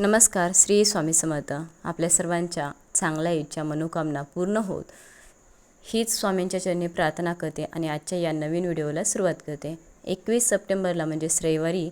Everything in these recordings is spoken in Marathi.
नमस्कार श्री स्वामी समर्थ. आपल्या सर्वांच्या चांगल्या इच्छा मनोकामना पूर्ण होत. हीच स्वामींच्या चरणी प्रार्थना करते आणि आजच्या या नवीन व्हिडिओला सुरुवात करते. एकवीस सप्टेंबरला म्हणजेच रविवारी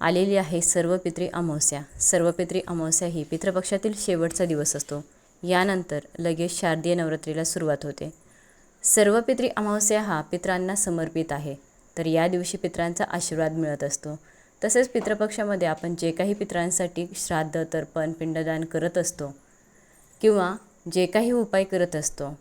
आलेली आहे सर्व पित्री अमावस्या. सर्वपित्री अमावस्या ही पितृपक्षातील शेवटचा दिवस असतो. यानंतर लगेच शारदीय नवरात्रीला सुरुवात होते. सर्वपित्री अमावस्या हा पित्रांना समर्पित आहे. तर या दिवशी पित्रांचा आशीर्वाद मिळत असतो. तसेच पितृपक्षामध्ये आपण जे काही पित्रांसाठी श्राद्ध तर्पण पिंडदान करत असतो किंवा जे काही उपाय करत असतो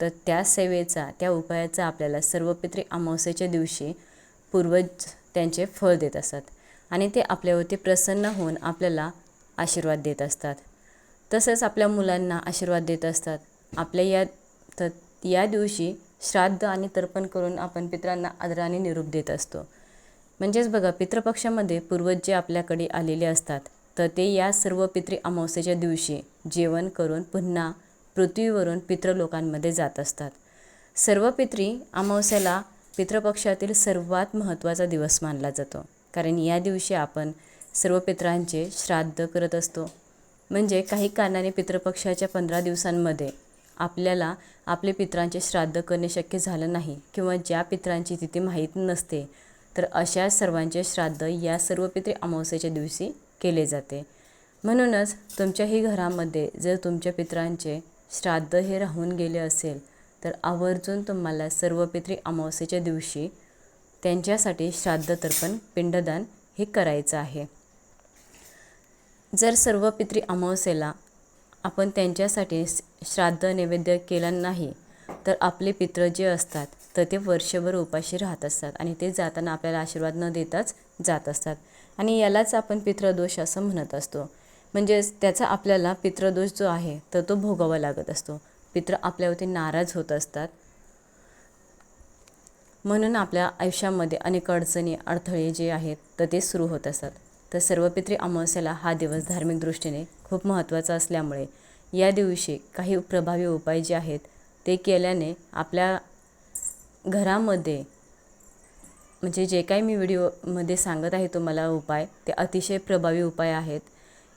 तर त्या सेवेचा त्या उपायाचा आपल्याला सर्व पित्री अमावस्येच्या दिवशी पूर्वज त्यांचे फळ देत असतात आणि ते आपल्यावरती प्रसन्न होऊन आपल्याला आशीर्वाद देत असतात. तसंच आपल्या मुलांना आशीर्वाद देत असतात. आपल्या या तर या दिवशी श्राद्ध आणि तर्पण करून आपण पित्रांना आदराने निरूप देत असतो. म्हणजेच बघा पितृपक्षामध्ये पूर्वज जे आपल्याकडे आलेले असतात तर ते या सर्व पितृ अमावस्येच्या दिवशी जेवण करून पुन्हा पृथ्वीवरून पितृलोकांमध्ये जात असतात. सर्व पितृ अमावस्याला पितृपक्षातील सर्वात महत्त्वाचा दिवस मानला जातो. कारण या दिवशी आपण सर्व पित्रांचे श्राद्ध करत असतो. म्हणजे काही कारणाने पितृपक्षाच्या पंधरा दिवसांमध्ये आपल्याला आपले पित्रांचे श्राद्ध करणे शक्य झालं नाही किंवा ज्या पित्रांची तिथे माहीत नसते तर अशा सर्वांचे श्राद्ध या सर्व पितृ अमावस्येच्या दिवशी केले जाते. म्हणूनच तुमच्याही घरामध्ये जर तुमच्या पित्रांचे श्राद्ध हे राहून गेले असेल तर आवर्जून तुम्हाला सर्व पितृ अमावस्येच्या दिवशी त्यांच्यासाठी श्राद्ध तर्पण पिंडदान हे करायचं आहे. जर सर्व पितृ अमावस्येला आपण त्यांच्यासाठी श्राद्ध नैवेद्य केला नाही तर आपले पित्र जे असतात तर ते वर्षभर उपाशी राहत असतात आणि ते जाताना आपल्याला आशीर्वाद न देताच जात असतात. आणि यालाच आपण पितृदोष असं म्हणत असतो. म्हणजेच त्याचा आपल्याला पितृदोष जो आहे तर तो भोगावा लागत असतो. पित्र आपल्यावरती नाराज होत असतात. म्हणून आपल्या आयुष्यामध्ये अनेक अडचणी अडथळे जे आहेत तर ते सुरू होत असतात. तर सर्व पित्री अमावस्याला हा दिवस धार्मिक दृष्टीने खूप महत्त्वाचा असल्यामुळे या दिवशी काही प्रभावी उपाय जे आहेत ते केल्याने आपल्या घरामध्ये म्हणजे जे काही मी व्हिडिओमध्ये सांगत आहे तुम्हाला उपाय ते अतिशय प्रभावी उपाय आहेत.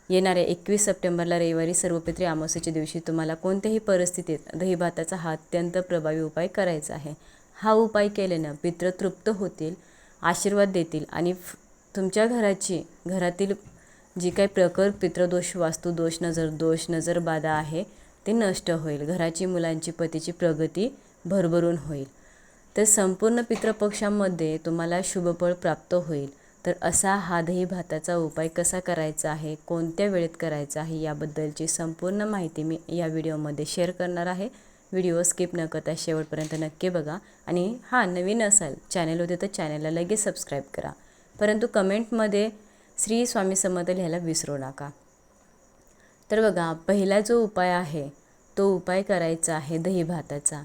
येणाऱ्या एकवीस सप्टेंबरला रविवारी सर्वपित्री अमावस्येच्या दिवशी तुम्हाला कोणत्याही परिस्थितीत दहीभाताचा हा अत्यंत प्रभावी उपाय करायचा आहे. हा उपाय केल्यानं पित्र तृप्त होतील आशीर्वाद देतील आणि तुमच्या घराची घरातील जी काही प्रकर पितृदोष वास्तुदोष नजर दोष नजर बाधा आहे ते नष्ट होईल. घराची मुलांची पतीची प्रगती भरभरून होईल. तर संपूर्ण पितृपक्षामध्ये तुम्हाला शुभफळ प्राप्त होईल. तर असा हा दही भाताचा उपाय कसा करायचा आहे? कोणत्या वेळेत करायचा आहे? याबद्दलची संपूर्ण माहिती मी या व्हिडिओमध्ये शेअर करणार आहे. व्हिडिओ स्किप न करता शेवटपर्यंत नक्की बघा. आणि हा नवीन असाल चॅनल होते तर चॅनलला लगेच सबस्क्राईब करा. परंतु कमेंटमध्ये श्री स्वामी समर्थ लिहायला विसरू नका. तर बघा पहिला जो उपाय आहे तो उपाय करायचा आहे दही भाताचा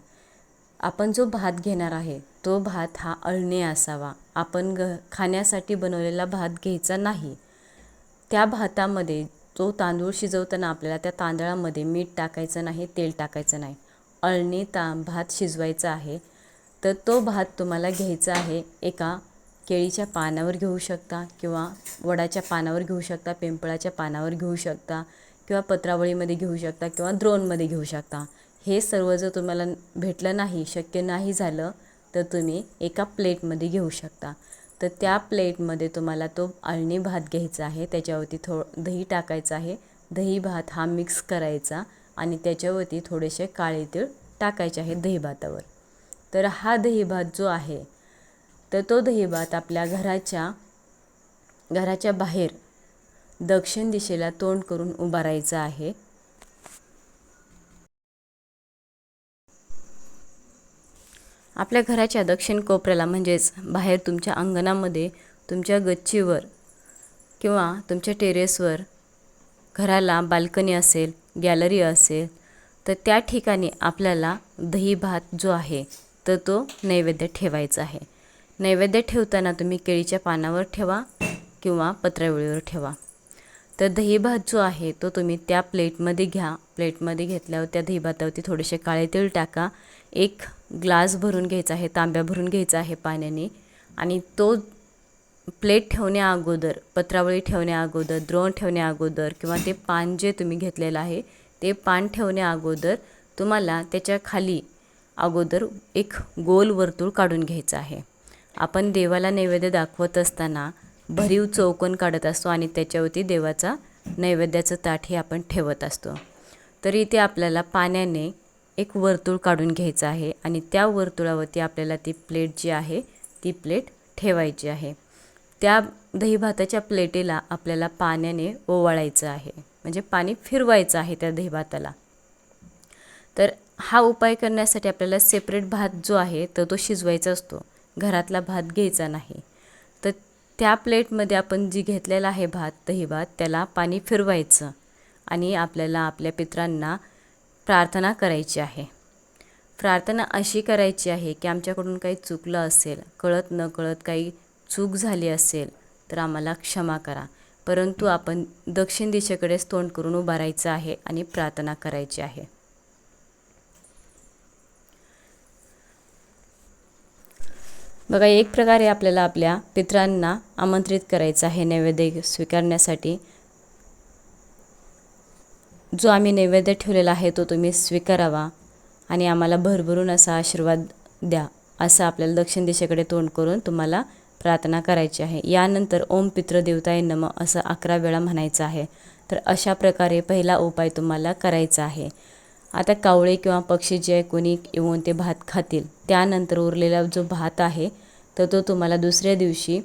आपण जो भात घेणार आहे तो भात हा अळणे असावा. आपण ग खाण्यासाठी बनवलेला भात घ्यायचा नाही. त्या भातामध्ये तो तांदूळ शिजवताना आपल्याला त्या तांदळामध्ये मीठ टाकायचं नाही तेल टाकायचं नाही. अळणी ता भात शिजवायचा आहे तर तो भात तुम्हाला घ्यायचा आहे एका केळीच्या पानावर घेऊ शकता किंवा वडाच्या पानावर घेऊ शकता पिंपळाच्या पानावर घेऊ शकता किंवा पत्रावळीमध्ये घेऊ शकता किंवा द्रोणमध्ये घेऊ शकता. हे सर्व जर तुम्हाला भेटलं नाही शक्य नाही झालं तर तुम्ही एका प्लेटमध्ये घेऊ शकता. तर त्या प्लेटमध्ये तुम्हाला तो अळणी भात घ्यायचा आहे त्याच्यावरती थो दही टाकायचं आहे. दही भात हा मिक्स करायचा आणि त्याच्यावरती थोडेसे काळे तीळ टाकायचे आहे दही भातावर. तर हा दही भात जो आहे तर तो दही भात आपल्या घराच्या घराच्या बाहेर दक्षिण दिशेला तोंड करून उभारायचा आहे. आपल्या घराच्या दक्षिण कोपऱ्याला म्हणजेच बाहेर तुमच्या अंगणामध्ये तुमच्या गच्चीवर किंवा तुमच्या टेरेसवर घराला बाल्कनी असेल गॅलरी असेल तर त्या ठिकाणी आपल्याला दही भात जो आहे तर तो नैवेद्य ठेवायचा आहे. नैवेद्य ठेवताना तुम्ही केळीच्या पानावर ठेवा किंवा पत्रावळीवर ठेवा. तर दहीभात जो आहे तो तुम्ही त्या प्लेटमध्ये घ्या. प्लेटमध्ये घेतल्यावर त्या दहीभातावरती थोडेसे काळे तेल टाका. एक ग्लास भरून घ्यायचा आहे तांब्या भरून घ्यायचा आहे पाण्याने. आणि तो प्लेट ठेवण्या अगोदर पत्रावळी ठेवण्या अगोदर द्रोण ठेवण्या अगोदर किंवा ते पान जे तुम्ही घेतलेलं आहे ते पान ठेवण्या अगोदर तुम्हाला त्याच्याखाली अगोदर एक गोल वर्तुळ काढून घ्यायचं आहे. आपण देवाला नैवेद्य दाखवत असताना भरीव चौकोन काढत असतो आणि त्याच्यावरती देवाचा नैवेद्याचं ताट हे आपण ठेवत असतो. तर इथे आपल्याला पाण्याने एक वर्तुळ काढून घ्यायचं आहे आणि त्या वर्तुळावरती आपल्याला ती प्लेट जी आहे ती प्लेट ठेवायची आहे. त्या दहीभाताच्या प्लेटीला आपल्याला पाण्याने ओवाळायचं आहे. म्हणजे पाणी फिरवायचं आहे त्या दहीभाताला. तर हा उपाय करण्यासाठी आपल्याला सेपरेट भात जो आहे तर तो शिजवायचा असतो. घरातला भात घ्यायचा नाही. त्या प्लेटमध्ये आपण जी घेतलेला आहे भात दही भात त्याला पाणी फिरवायचं आणि आपल्याला आपल्या पित्रांना प्रार्थना करायची आहे. प्रार्थना अशी करायची आहे की आमच्याकडून काही चुकलं असेल कळत न कळत काही चूक झाली असेल तर आम्हाला क्षमा करा. परंतु आपण दक्षिण दिशेकडेच तोंड करून उभारायचं आहे आणि प्रार्थना करायची आहे. बघा एक प्रकारे आपल्याला आपल्या पित्रांना आमंत्रित करायचं आहे नैवेद्य स्वीकारण्यासाठी. जो आम्ही नैवेद्य ठेवलेला आहे तो तुम्ही स्वीकारावा आणि आम्हाला भरभरून असा आशीर्वाद द्या असं आपल्याला दक्षिण दिशेकडे तोंड करून तुम्हाला प्रार्थना करायची आहे. यानंतर ओम पित्र देवताय नम असं अकरा वेळा म्हणायचं आहे. तर अशा प्रकारे पहिला उपाय तुम्हाला करायचा आहे. आता कावळे किंवा पक्षी जे कोणी येऊन ते भात खातील. त्यानंतर उरलेला जो भात आहे तर तो तुम्हाला दुसऱ्या दिवशी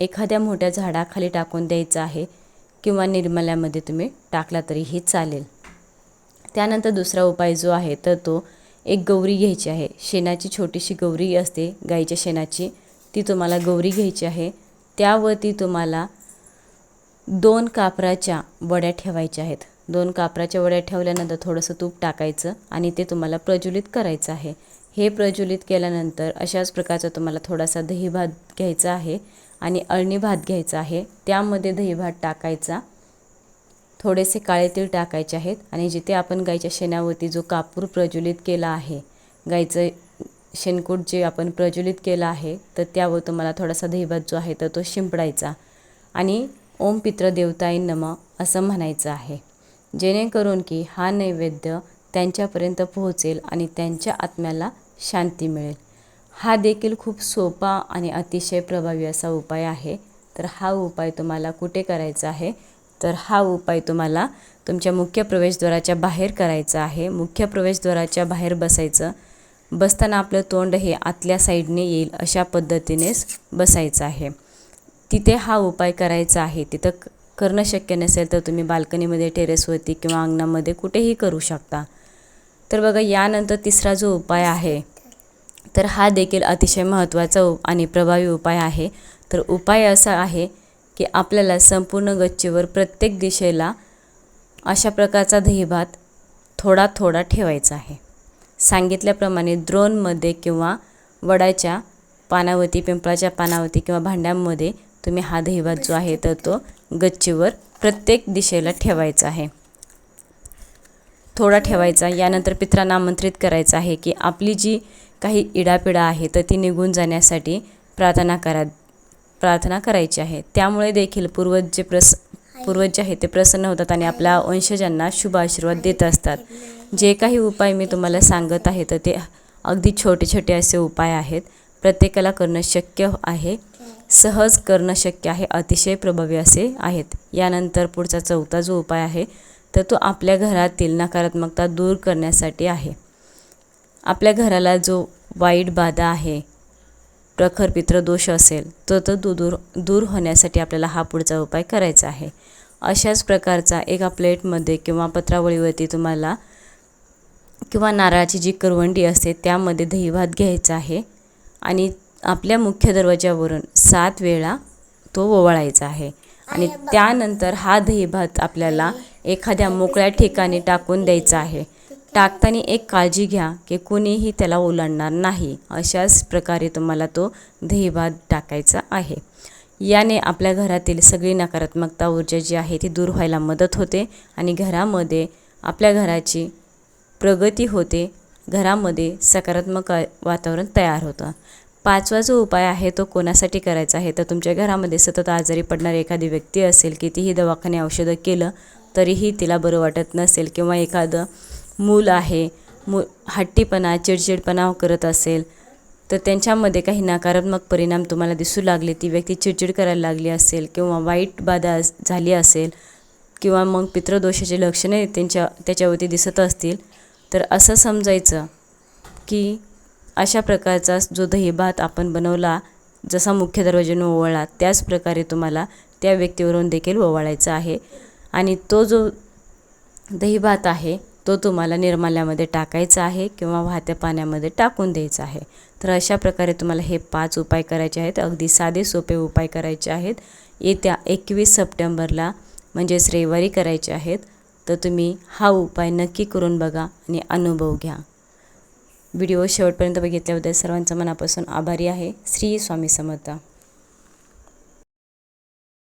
एखाद्या मोठ्या झाडाखाली टाकून द्यायचा आहे किंवा निर्मल्यामध्ये तुम्ही टाकला तरीही चालेल. त्यानंतर दुसरा उपाय जो आहे तर तो एक गौरी घ्यायची आहे. शेणाची छोटीशी गौरी असते गाईच्या शेणाची ती तुम्हाला गौरी घ्यायची आहे. त्यावरती तुम्हाला दोन कापराच्या वड्या ठेवायच्या आहेत. दोन कापराच्या वड्या ठेवल्यानंतर थोडंसं तूप टाकायचं आणि ते तुम्हाला प्रज्वलित करायचं आहे. हे प्रज्वलित केल्यानंतर अशाच प्रकारचा तुम्हाला थोडासा दही भात घ्यायचा आहे आणि अळणी भात घ्यायचा आहे. त्यामध्ये दही भात टाकायचा. थोडेसे काळे तीळ टाकायचे आहेत आणि जिथे आपण गाईच्या शेणावरती जो कापूर प्रज्वलित केला आहे गाईचं शेणकूट जे आपण प्रज्वलित केलं आहे तर त्यावर तुम्हाला थोडासा दहीभात जो आहे तर तो शिंपडायचा आणि ओम पित्र देवताय नम असं म्हणायचं आहे. जेणेकरून की हा नैवेद्य त्यांच्यापर्यंत पोहोचेल आणि त्यांच्या आत्म्याला शांती मिळेल. हा देखील खूप सोपा आणि अतिशय प्रभावी असा उपाय आहे. तर हा उपाय तुम्हाला कुठे करायचा आहे? तर हा उपाय तुम्हाला तुमच्या मुख्य प्रवेशद्वाराच्या बाहेर करायचा आहे. मुख्य प्रवेशद्वाराच्या बाहेर बसायचं. बसताना आपलं तोंड हे आतल्या साईडने येईल अशा पद्धतीनेच बसायचं आहे. तिथे हा उपाय करायचा आहे. तिथं करणं शक्य नसेल तर तुम्ही बाल्कनीमध्ये टेरेसवरती किंवा अंगणामध्ये कुठेही करू शकता. तर बघा यानंतर तिसरा जो उपाय आहे तर हा देखील अतिशय महत्त्वाचा आणि प्रभावी उपाय आहे. तर उपाय असा आहे की आपल्याला संपूर्ण गच्चीवर प्रत्येक दिशेला अशा प्रकारचा दहीभात थोडा थोडा ठेवायचा आहे. सांगितल्याप्रमाणे द्रोणमध्ये किंवा वडाच्या पानावरती पिंपळाच्या पानावरती किंवा भांड्यांमध्ये तुम्ही हा दहीभात जो आहे तर तो गच्चीवर प्रत्येक दिशेला ठेवायचा आहे. थोडा ठेवायचा यानंतर पित्रांना आमंत्रित करायचं आहे की आपली जी काही इडापिडा आहे तर ती निघून जाण्यासाठी प्रार्थना करा प्रार्थना करायची आहे. त्यामुळे देखील पूर्वज जे प्रस पूर्वज जे आहेत ते प्रसन्न होतात आणि आपल्या वंशजांना शुभ आशीर्वाद देत असतात. जे काही उपाय मी तुम्हाला सांगत आहे तर ते अगदी छोटे छोटे असे उपाय आहेत. प्रत्येकाला करणं शक्य आहे. सहज करणं शक्य आहे अतिशय प्रभावी असे आहेत. यानंतर पुढचा चौथा जो उपाय आहे तर तो आपल्या घरातील नकारात्मकता दूर करण्यासाठी आहे. आपल्या घराला जो वाईट बाधा आहे प्रखर पित्रदोष असेल तर तो दू दूर दूर होण्यासाठी आपल्याला हा पुढचा उपाय करायचा आहे. अशाच प्रकारचा एका प्लेटमध्ये किंवा पत्रावळीवरती तुम्हाला किंवा नारळाची जी करवंडी असते त्यामध्ये दहीभात घ्यायचा आहे आणि आपल्या मुख्य दरवाज्यावरून सात वेळा तो ओवाळायचा आहे. आणि त्यानंतर हा दहीभात आपल्याला एखाद्या मोकळ्या ठिकाणी टाकून द्यायचा आहे. टाकताना एक काळजी घ्या की कोणीही त्याला ओलांडणार नाही. अशाच प्रकारे तुम्हाला तो दहीभात टाकायचा आहे. याने आपल्या घरातील सगळी नकारात्मकता ऊर्जा जी आहे ती दूर व्हायला मदत होते आणि घरामध्ये आपल्या घराची प्रगती होते. घरामध्ये सकारात्मक वातावरण तयार होतं. पाचवा जो उपाय आहे तो कोणासाठी करायचा आहे? तर तुमच्या घरामध्ये सतत आजारी पडणारी एखादी व्यक्ती असेल कितीही दवाखाने औषधं केलं तरीही तिला बरं वाटत नसेल किंवा एखादं मूल आहे मु हट्टीपणा चिडचिडपणा करत असेल तर त्यांच्यामध्ये काही नकारात्मक परिणाम तुम्हाला दिसू लागले ती व्यक्ती चिडचिड करायला लागली असेल किंवा वाईट बाधा अस- झाली असेल किंवा मग पितृदोषाचे लक्षणे त्यांच्या त्याच्यावरती दिसत असतील तर असं समजायचं की अशा प्रकारचा जो दहीभात आपण बनवला जसा मुख्य दरवाजाने ओवाळला त्याच प्रकारे तुम्हाला त्या व्यक्तीवरून देखील ओवाळायचा आहे. आणि तो जो दहीभात आहे तो तुम्हाला निर्माल्यामध्ये टाकायचा आहे किंवा वाहत्या पाण्यामध्ये टाकून द्यायचा आहे. तर अशा प्रकारे तुम्हाला हे पाच उपाय करायचे आहेत. अगदी साधे सोपे उपाय करायचे आहेत. येत्या एकवीस सप्टेंबरला म्हणजेच रविवारी करायचे आहेत. तर तुम्ही हा उपाय नक्की करून बघा आणि अनुभव घ्या. व्हिडिओ शेवटपर्यंत बघितल्याबद्दल सर्वांचं मनापासून आभारी आहे. श्री स्वामी समर्थ.